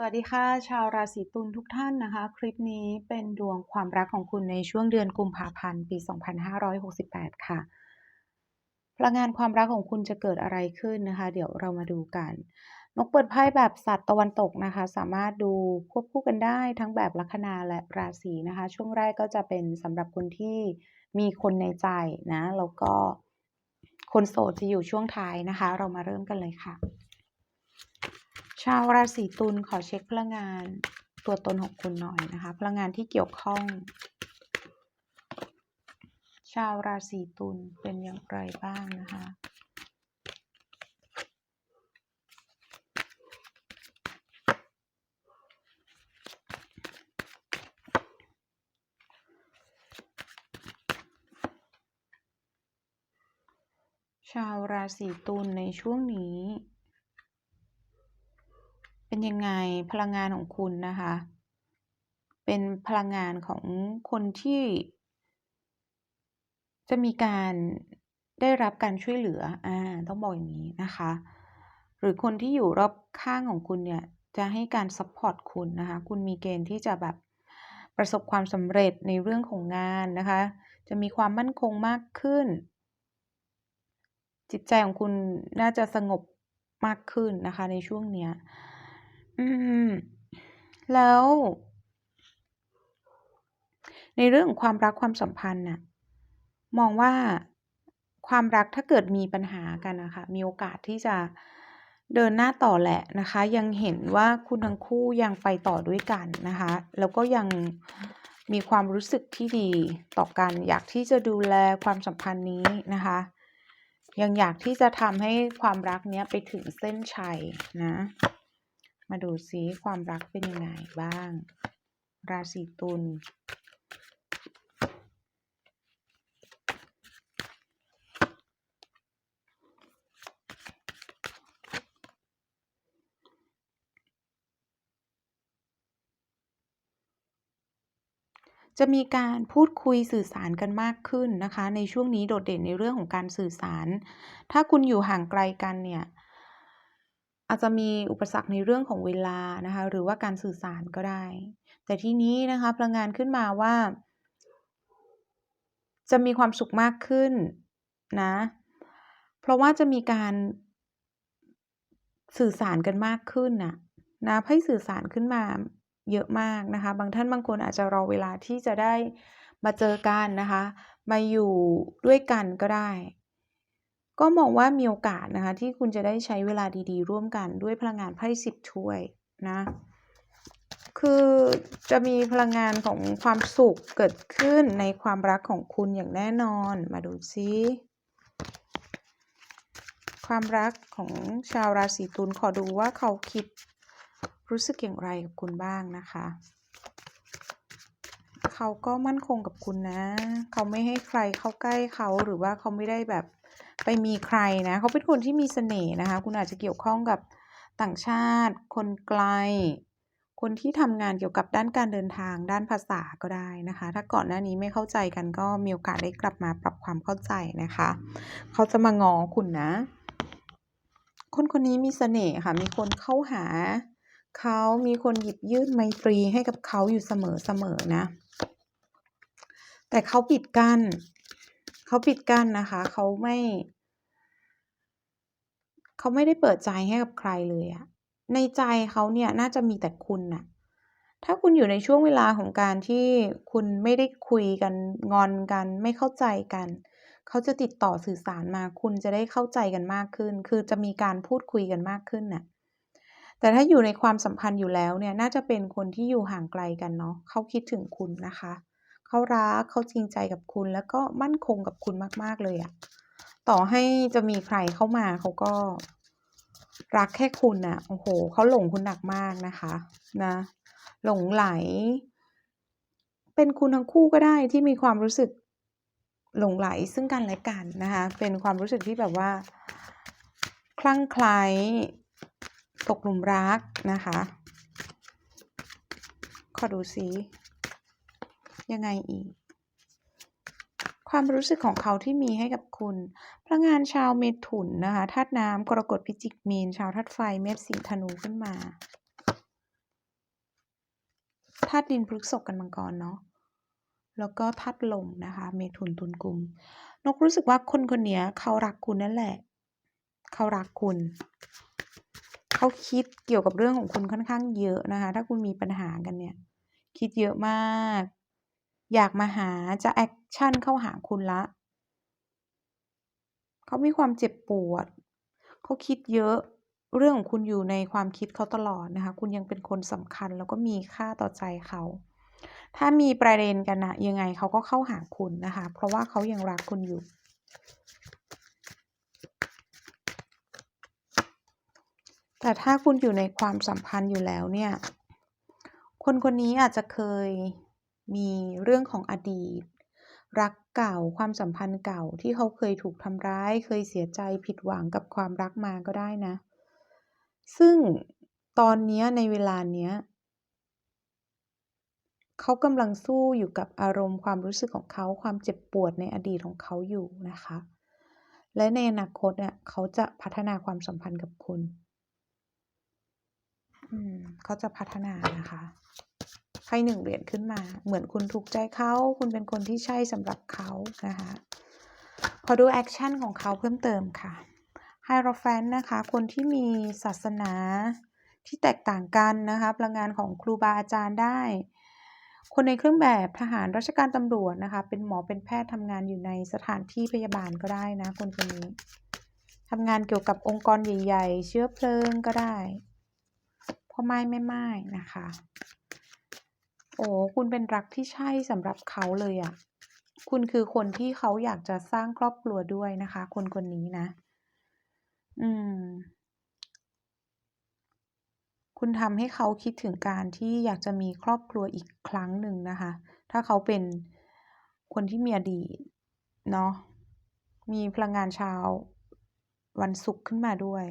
สวัสดีค่ะ ชาวราศีตุลทุกท่านนะคะ คลิปนี้เป็นดวงความรักของคุณในช่วงเดือนกุมภาพันธ์ปี 2568 ค่ะ พลังงานความรักของคุณจะเกิดอะไรขึ้นนะคะ เดี๋ยวเรามาดูกัน นกเปิดไพ่แบบสัตว์ตะวันตกนะคะ สามารถดูควบคู่กันได้ทั้งแบบลัคนาและราศีนะคะ ช่วงแรกก็จะเป็นสำหรับคนที่มีคนในใจนะ แล้วก็คนโสดจะอยู่ช่วงท้ายนะคะ เรามาเริ่มกันเลยค่ะ ชาวราศีตุลขอเช็คพลังงานตัวตนของคุณหน่อยนะคะ พลังงานที่เกี่ยวข้อง ชาวราศีตุลเป็นอย่างไรบ้างนะคะชาวราศีตุลในช่วงนี้ เป็นยังไงพลังงานของคุณนะคะ เป็นพลังงานของคนที่ จะมีการได้รับการช่วยเหลือ อ่า ต้องบอกอย่างนี้นะคะ หรือคนที่อยู่รอบข้างของคุณเนี่ย จะให้การซัพพอร์ตคุณนะคะ คุณมีเกณฑ์ที่จะแบบประสบความสำเร็จในเรื่องของงานนะคะ จะมีความมั่นคงมากขึ้น จิตใจของคุณน่าจะสงบมากขึ้นนะคะ ในช่วงเนี้ย อืม แล้ว ในเรื่องของความรักความสัมพันธ์น่ะ มองว่าความรักถ้าเกิดมีปัญหากันนะคะมีโอกาสที่จะเดินหน้าต่อแหละนะคะ ยังเห็นว่าคุณทั้งคู่ยังไปต่อด้วยกันนะคะ แล้วก็ยังมีความรู้สึกที่ดีต่อกันอยากที่จะดูแลความสัมพันธ์นี้นะคะ ยังอยากที่จะทำให้ความรักเนี้ยไปถึงเส้นชัยนะ มาดูซิความรักเป็นยังไงบ้าง ราศีตุลจะมีการพูดคุยสื่อสารกันมากขึ้นนะคะ ในช่วงนี้โดดเด่นในเรื่องของการสื่อสาร ถ้าคุณอยู่ห่างไกลกันเนี่ย อาจจะมีอุปสรรคในเรื่องของเวลานะคะหรือว่าการสื่อสารก็ได้ แต่ที่นี้นะคะพลังงานขึ้นมาว่า จะมีความสุขมากขึ้นนะเพราะว่าจะมีการสื่อสารกันมากขึ้นนะนะไพ่สื่อสารขึ้นมาเยอะมากนะคะ บางท่านบางคนอาจจะรอเวลาที่จะได้มาเจอกันนะคะ มาอยู่ด้วยกันก็ได้ ก็มองว่ามีโอกาสนะคะที่คุณจะได้ใช้เวลาดีๆ ร่วมกันด้วยพลังงานไพ่สิบถ้วยนะ คือจะมีพลังงานของความสุขเกิดขึ้นในความรักของคุณอย่างแน่นอน มาดูซิความรักของชาวราศีตุลขอดูว่าเขาคิดรู้สึกอย่างไรกับคุณบ้างนะคะ เขาก็มั่นคงกับคุณนะ เขาไม่ให้ใครเข้าใกล้เขาหรือว่าเขาไม่ได้แบบ ไปมีใครนะเขาเป็นคนที่มีเสน่ห์นะคะ คุณอาจจะเกี่ยวข้องกับต่างชาติ คนไกล คนที่ทำงานเกี่ยวกับด้านการเดินทางด้านภาษาก็ได้นะคะ ถ้าก่อนหน้านี้ไม่เข้าใจกันก็มีโอกาสได้กลับมาปรับความเข้าใจนะคะ เขาจะมางอคุณนะ คนคนนี้มีเสน่ห์ค่ะ มีคนเข้าหาเขามีคนหยิบยื่นไมตรีให้กับเขาอยู่เสมอเสมอนะ แต่เขาปิดกั้น เขาปิดกั้นนะคะ เขาไม่ เขาไม่ได้เปิดใจให้กับใครเลยอะในใจเขาเนี่ยน่าจะมีแต่คุณน่ะ ถ้าคุณอยู่ในช่วงเวลาของการที่คุณไม่ได้คุยกันงอนกัน ไม่เข้าใจกัน เขาจะติดต่อสื่อสารมา คุณจะได้เข้าใจกันมากขึ้น คือจะมีการพูดคุยกันมากขึ้นน่ะแต่ถ้าอยู่ในความสัมพันธ์อยู่แล้วเนี่ย น่าจะเป็นคนที่อยู่ห่างไกลกันเนาะเขาคิดถึงคุณนะคะ เขารักเขาจริงใจกับคุณ แล้วก็มั่นคงกับคุณมาก ๆ เลยอะต่อให้จะมีใครเข้ามาเขาก็ รักแค่คุณน่ะโอ้โฮเขาหลงคุณหนักมากนะคะนะ หลงไหล เป็นคุณทั้งคู่ก็ได้ที่มีความรู้สึกหลงไหลซึ่งกันและกันนะคะ เป็นความรู้สึกที่แบบว่า คลั่งไคล้ตกหลุมรักนะคะ ขอดูซิ ยังไงอีก ความรู้สึกของเขาที่มีให้กับคุณ พลังงานชาวเมถุนนะคะธาตุน้ำกรกฎพิจิกมีน ชาวธาตุไฟเมษสิงธนูขึ้นมาธาตุดินพฤษภกันมังกรเนาะแล้วก็ธาตุลมนะคะ เมถุนตุลกุม นกรู้สึกว่าคนคนนี้เขารักคุณนั่นแหละ เขารักคุณ เขาคิดเกี่ยวกับเรื่องของคุณค่อนข้างเยอะนะคะ ถ้าคุณมีปัญหากันเนี่ย คิดเยอะมาก อยากมาหาจะแอคชั่นเข้าหาคุณละ เขามีความเจ็บปวด เขาคิดเยอะเรื่องของคุณอยู่ในความคิดเขาตลอดนะคะ คุณยังเป็นคนสำคัญแล้วก็มีค่าต่อใจเขา ถ้ามีประเด็นกันนะยังไงเขาก็เข้าหาคุณนะคะ เพราะว่าเขายังรักคุณอยู่ แต่ถ้าคุณอยู่ในความสัมพันธ์อยู่แล้วเนี่ย คนคนนี้อาจจะเคย มีเรื่องของอดีต รักเก่าความสัมพันธ์เก่าที่เขาเคยถูกทำร้าย เคยเสียใจผิดหวังกับความรักมาก็ได้นะ ซึ่งตอนนี้ในเวลาเนี้ยเขากำลังสู้อยู่กับอารมณ์ความรู้สึกของเขาความเจ็บปวดในอดีตของเขาอยู่นะคะ และในอนาคตเนี่ยเขาจะพัฒนาความสัมพันธ์กับคุณเขาจะพัฒนานะคะ ไพ่หนึ่งเหรียญขึ้นมา เหมือนคุณถูกใจเขา คุณเป็นคนที่ใช่สำหรับเขานะคะขอดูแอคชั่นของเขาเพิ่มเติมค่ะไฮโรแฟนนะคะ คนที่มีศาสนาที่แตกต่างกันนะคะพลังงานของครูบาอาจารย์ได้ คนในเครื่องแบบทหารราชการตำรวจนะคะ เป็นหมอเป็นแพทย์ทำงานอยู่ในสถานที่พยาบาลก็ได้นะ คนคนนี้ทำงานเกี่ยวกับองค์กรใหญ่ ๆ เชื้อเพลิงก็ได้พ่อไม้แม่ไม้นะคะ โอ้คุณเป็นรักที่ใช่สำหรับเขาเลยอะ่ะ คุณคือคนที่เขาอยากจะสร้างครอบครัวด้วยนะคะ คนคนนี้นะ อืม คุณทำให้เขาคิดถึงการที่อยากจะมีครอบครัวอีกครั้งหนึ่งนะคะ ถ้าเขาเป็นคนที่มีอดีตเนาะ มีพลังงานชาววันศุกร์ขึ้นมาด้วย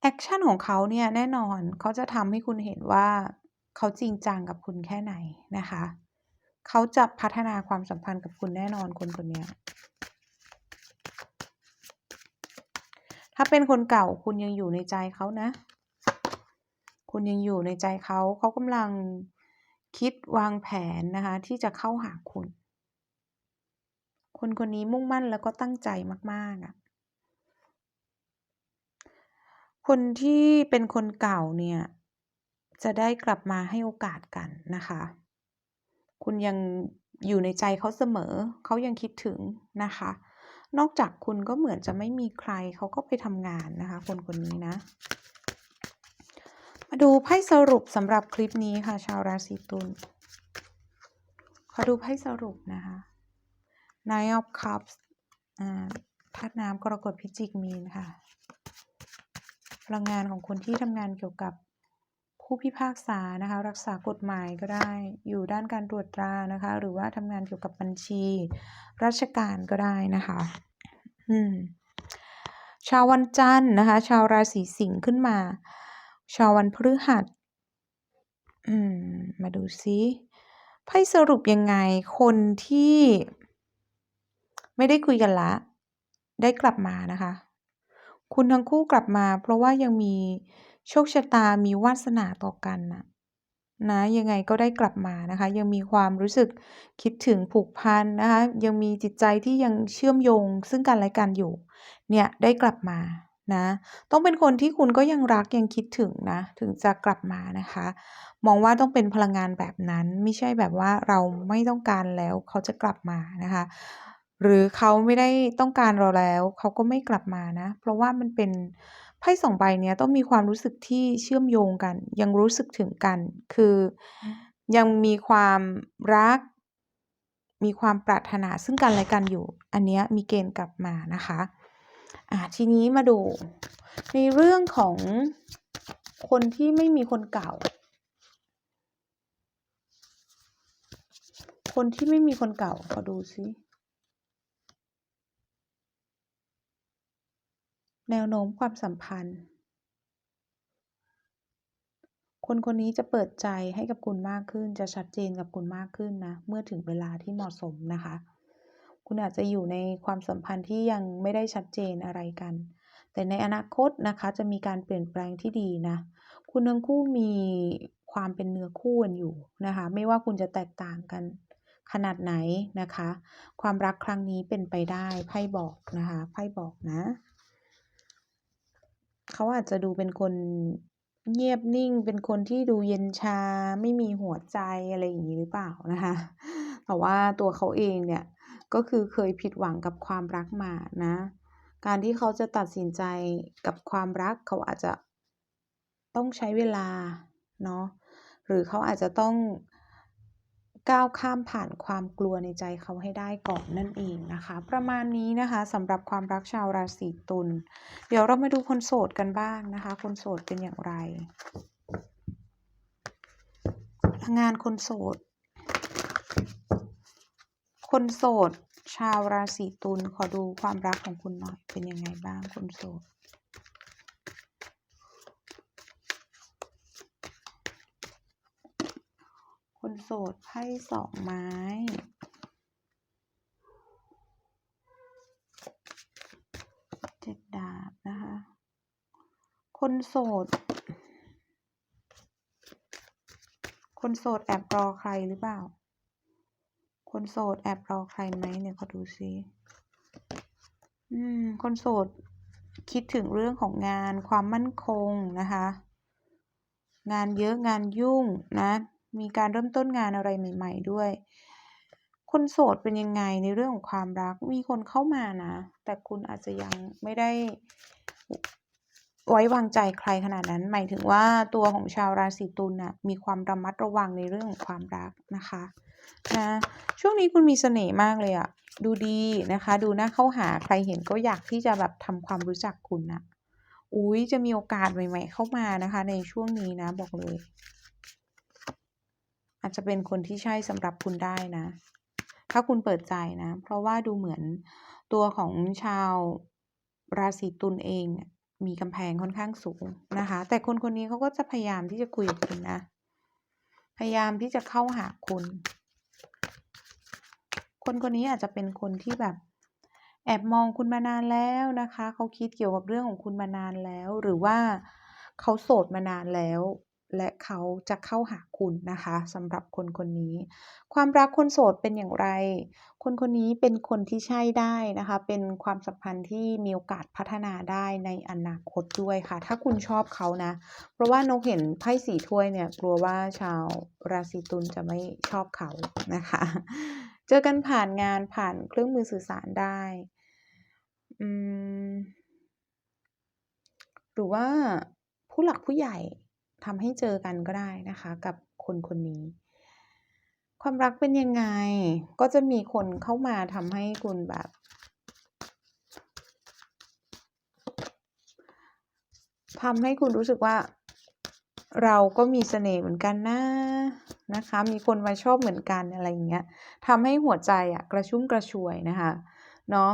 แอคชั่นของเขาเนี่ยแน่นอนเขาจะทำให้คุณเห็นว่า เขาจริงจังกับคุณแค่ไหนนะคะ เขาจะพัฒนาความสัมพันธ์กับคุณแน่นอนคนคนนี้ถ้าเป็นคนเก่าคุณยังอยู่ในใจเขานะ คุณยังอยู่ในใจเขาเขากำลังคิดวางแผนนะคะ ที่จะเข้าหาคุณ คนคนนี้มุ่งมั่นแล้วก็ตั้งใจมากๆอะ่ะคนที่เป็นคนเก่าเนี่ย จะได้กลับมาให้โอกาสกันนะคะ คุณยังอยู่ในใจเขาเสมอ เขายังคิดถึงนะคะ นอกจากคุณก็เหมือนจะไม่มีใครเขาก็ไปทำงานนะคะ คนคนนี้นะ มาดูไพ่สรุปสำหรับคลิปนี้ค่ะ ชาวราศีตุลขอดูไพ่สรุปนะคะ Nine of Cups อ่าธาตุน้ำกรกฎพิจิกมีนค่ะ พลังงานของคนที่ทำงานเกี่ยวกับ ผู้พิพากษานะคะรักษากฎหมายก็ได้ อยู่ด้านการตรวจตรานะคะ หรือว่าทำงานเกี่ยวกับบัญชี ราชการก็ได้นะคะ อืมชาววันจันทร์นะคะ ชาวราศีสิงห์ขึ้นมา ชาววันพฤหัสอืมมาดูซิไพ่สรุปยังไงคนที่ ไม่ได้คุยกันละ ได้กลับมานะคะ คุณทั้งคู่กลับมา เพราะว่ายังมี โชคชะตามีวาสนาต่อกันนะนะยังไงก็ได้กลับมานะคะ ยังมีความรู้สึกคิดถึงผูกพันนะคะ ยังมีจิตใจที่ยังเชื่อมโยงซึ่งกันและกันอยู่ เนี่ยได้กลับมานะต้องเป็นคนที่คุณก็ยังรักยังคิดถึงนะ ถึงจะกลับมานะคะ มองว่าต้องเป็นพลังงานแบบนั้น ไม่ใช่แบบว่าเราไม่ต้องการแล้วเขาจะกลับมานะคะ หรือเขาไม่ได้ต้องการเราแล้ว เขาก็ไม่กลับมานะ เพราะว่ามันเป็น ไพ่สองใบเนี้ยต้องมีความรู้สึกที่เชื่อมโยงกัน ยังรู้สึกถึงกัน คือยังมีความรัก มีความปรารถนาซึ่งกันและกันอยู่ อันเนี้ยมีเกณฑ์กลับมานะคะอ่าทีนี้มาดู ในเรื่องของคนที่ไม่มีคนเก่า คนที่ไม่มีคนเก่าขอดูซิ แนวโน้มความสัมพันธ์ คนคนนี้จะเปิดใจให้กับคุณมากขึ้น จะชัดเจนกับคุณมากขึ้นนะ เมื่อถึงเวลาที่เหมาะสมนะคะ คุณอาจจะอยู่ในความสัมพันธ์ที่ยังไม่ได้ชัดเจนอะไรกัน แต่ในอนาคตนะคะจะมีการเปลี่ยนแปลงที่ดีนะ คุณทั้งคู่มีความเป็นเนื้อคู่กันอยู่นะคะ ไม่ว่าคุณจะแตกต่างกันขนาดไหนนะคะ ความรักครั้งนี้เป็นไปได้ไพ่บอกนะคะไพ่บอกนะ เขาอาจจะดูเป็นคนเงียบนิ่ง เป็นคนที่ดูเย็นชา ไม่มีหัวใจอะไรอย่างนี้หรือเปล่านะคะ แต่ว่าตัวเขาเองเนี่ยก็คือเคยผิดหวังกับความรักมานะ การที่เขาจะตัดสินใจกับความรักเขาอาจจะต้องใช้เวลาเนาะ หรือเขาอาจจะต้อง ก้าวข้ามผ่านความกลัวในใจเขาให้ได้ก่อนนั่นเองนะคะ ประมาณนี้นะคะสำหรับความรักชาวราศีตุลเดี๋ยวเรามาดูคนโสดกันบ้างนะคะ คนโสดเป็นอย่างไร งานคนโสด คนโสด ชาวราศีตุลขอดูความรักของคุณหน่อยเป็นยังไงบ้างคนโสด คน โสดไพ่สองไม้เจ็ดดาบนะคะ คนโสด คนโสดแอบรอใครหรือเปล่า คนโสดแอบรอใครไหมเนี่ยขอดูซิอืม คนโสดคิดถึงเรื่องของงานความมั่นคงนะคะ งานเยอะงานยุ่งนะ มีการเริ่มต้นงานอะไรใหม่ ๆ ด้วย คนโสดเป็นยังไงในเรื่องของความรัก มีคนเข้ามานะ แต่คุณอาจจะยังไม่ได้ไว้วางใจใครขนาดนั้น หมายถึงว่าตัวของชาวราศีตุลน่ะมีความระมัดระวังในเรื่องของความรักนะคะนะช่วงนี้คุณมีเสน่ห์มากเลยอะดูดีนะคะ ดูน่าเข้าหาใครเห็นก็อยากที่จะแบบทำความรู้จักคุณน่ะอุ๊ยจะมีโอกาสใหม่ ๆ เข้ามานะคะ ในช่วงนี้นะบอกเลย อาจจะเป็นคนที่ใช่สำหรับคุณได้นะ ถ้าคุณเปิดใจนะ เพราะว่าดูเหมือนตัวของชาวราศีตุลเองมีกำแพงค่อนข้างสูงนะคะ แต่คนคนนี้เขาก็จะพยายามที่จะคุยกับคุณนะ พยายามที่จะเข้าหาคุณ คนคนนี้อาจจะเป็นคนที่แบบ แอบมองคุณมานานแล้วนะคะ เขาคิดเกี่ยวกับเรื่องของคุณมานานแล้ว หรือว่าเขาโสดมานานแล้ว และเขาจะเข้าหาคุณนะคะสำหรับคนคนนี้ ความรักคนโสดเป็นอย่างไร คนคนนี้เป็นคนที่ใช่ได้นะคะ เป็นความสัมพันธ์ที่มีโอกาสพัฒนาได้ในอนาคตด้วยค่ะ ถ้าคุณชอบเขานะ เพราะว่านกเห็นไพ่สี่ถ้วยเนี่ยกลัวว่าชาวราศีตุลจะไม่ชอบเขานะคะ เจอกันผ่านงานผ่านเครื่องมือสื่อสารได้อืมหรือว่าผู้หลักผู้ใหญ่ ทำให้เจอกันก็ได้นะคะ กับคนคนนี้ ความรักเป็นยังไง ก็จะมีคนเข้ามาทำให้คุณแบบ ทำให้คุณรู้สึกว่า เราก็มีเสน่ห์เหมือนกันนะนะคะ มีคนมาชอบเหมือนกันอะไรอย่างเงี้ยทำให้หัวใจอะกระชุ่มกระชวยนะคะ เนาะ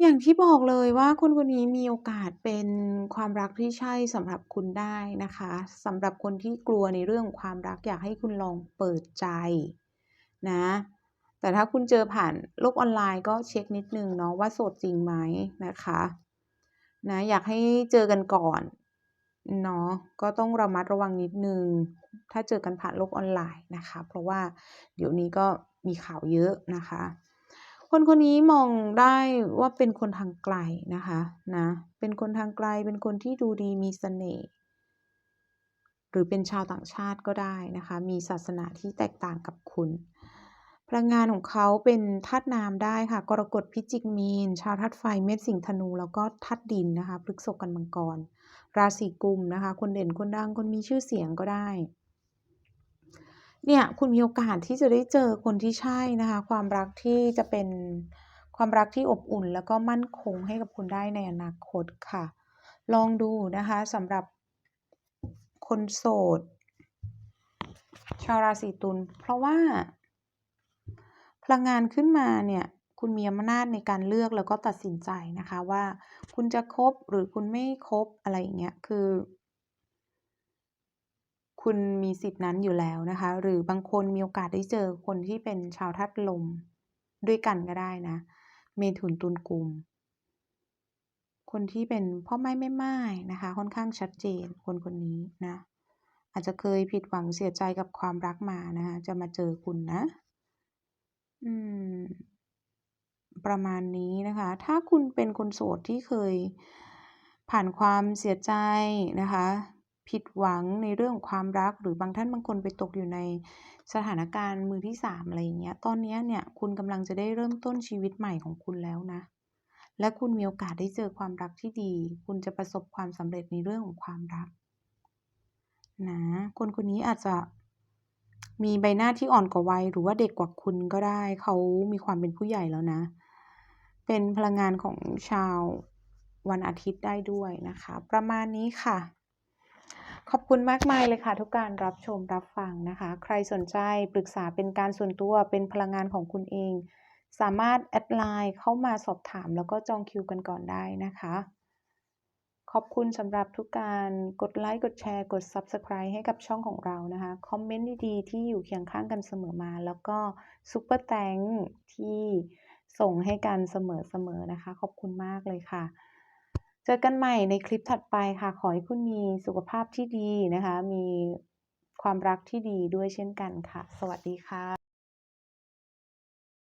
อย่างที่บอกเลยว่าคนคนนี้มีโอกาสเป็นความรักที่ใช่สำหรับคุณได้นะคะสำหรับคนที่กลัวในเรื่องความรักอยากให้คุณลองเปิดใจนะ แต่ถ้าคุณเจอผ่านโลกออนไลน์ก็เช็คนิดนึงเนาะว่าโสดจริงไหมนะคะนะอยากให้เจอกันก่อนเนาะก็ต้องระมัดระวังนิดนึง ถ้าเจอกันผ่านโลกออนไลน์นะคะ เพราะว่าเดี๋ยวนี้ก็มีข่าวเยอะนะคะ คนคนนี้มองได้ว่าเป็นคนทางไกลนะคะนะเป็นคนทางไกลเป็นคนที่ดูดีมีเสน่ห์หรือเป็นชาวต่างชาติก็ได้นะคะ มีศาสนาที่แตกต่างกับคุณ พลังงานของเขาเป็นธาตุน้ำได้ค่ะกรกฎพิจิกมีน ชาวธาตุไฟเม็ดสิงธนู แล้วก็ธาตุดินนะคะพฤษกันมังกร ราศีกุมนะคะ คนเด่นคนดังคนมีชื่อเสียงก็ได้ เนี่ยคุณมีโอกาสที่จะได้เจอคนที่ใช่นะคะ ความรักที่จะเป็นความรักที่อบอุ่น แล้วก็มั่นคงให้กับคุณได้ในอนาคตค่ะ ลองดูนะคะสำหรับคนโสด ชาวราศีตุลเพราะว่า พลังงานขึ้นมาเนี่ยคุณมีอำนาจในการเลือกแล้วก็ตัดสินใจนะคะว่า คุณจะคบหรือคุณไม่คบอะไรอย่างเงี้ยคือ คุณมีสิทธินั้นอยู่แล้วนะคะ หรือบางคนมีโอกาสได้เจอคนที่เป็นชาวธาตุลมด้วยกันก็ได้นะ เมถุนตุลกุม คนที่เป็นพ่อไม้แม่ไม้นะคะ ค่อนข้างชัดเจนคนคนนี้นะออาจจะเคยผิดหวังเสียใจกับความรักมานะคะ จะมาเจอคุณนะ อืม ประมาณนี้นะคะ ถ้าคุณเป็นคนโสดที่เคยผ่านความเสียใจนะคะ ผิดหวังในเรื่องของความรัก หรือบางท่านบางคนไปตกอยู่ในสถานการณ์มือที่3อะไรอย่างเงี้ย ตอนนี้เนี่ยคุณกำลังจะได้เริ่มต้นชีวิตใหม่ของคุณแล้วนะ และคุณมีโอกาสได้เจอความรักที่ดี คุณจะประสบความสำเร็จในเรื่องของความรักนะคนคนนี้อาจจะมีใบหน้าที่อ่อนกว่าวัยหรือว่าเด็กกว่าคุณก็ได้ เขามีความเป็นผู้ใหญ่แล้วนะ เป็นพลังงานของชาววันอาทิตย์ได้ด้วยนะคะ ประมาณนี้ค่ะ ขอบคุณมากมายเลยค่ะ ทุกการรับชมรับฟังนะคะ ใครสนใจปรึกษาเป็นการส่วนตัวเป็นพลังงานของคุณเอง สามารถแอดไลน์เข้ามาสอบถามแล้วก็จองคิวกันก่อนได้นะคะ ขอบคุณสำหรับทุกการกดไลค์กดแชร์กด Subscribe ให้กับช่องของเรานะคะ คอมเมนต์ดีๆ ที่อยู่เคียงข้างกันเสมอมา แล้วก็ซุปเปอร์แธงที่ส่งให้กันเสมอๆนะคะ ขอบคุณมากเลยค่ะ จอกันใหม่ในคลิปถัดไปค่ะ ขอให้คุณมีสุขภาพที่ดีนะคะ มีความรักที่ดีด้วยเช่นกันค่ะ สวัสดีค่ะ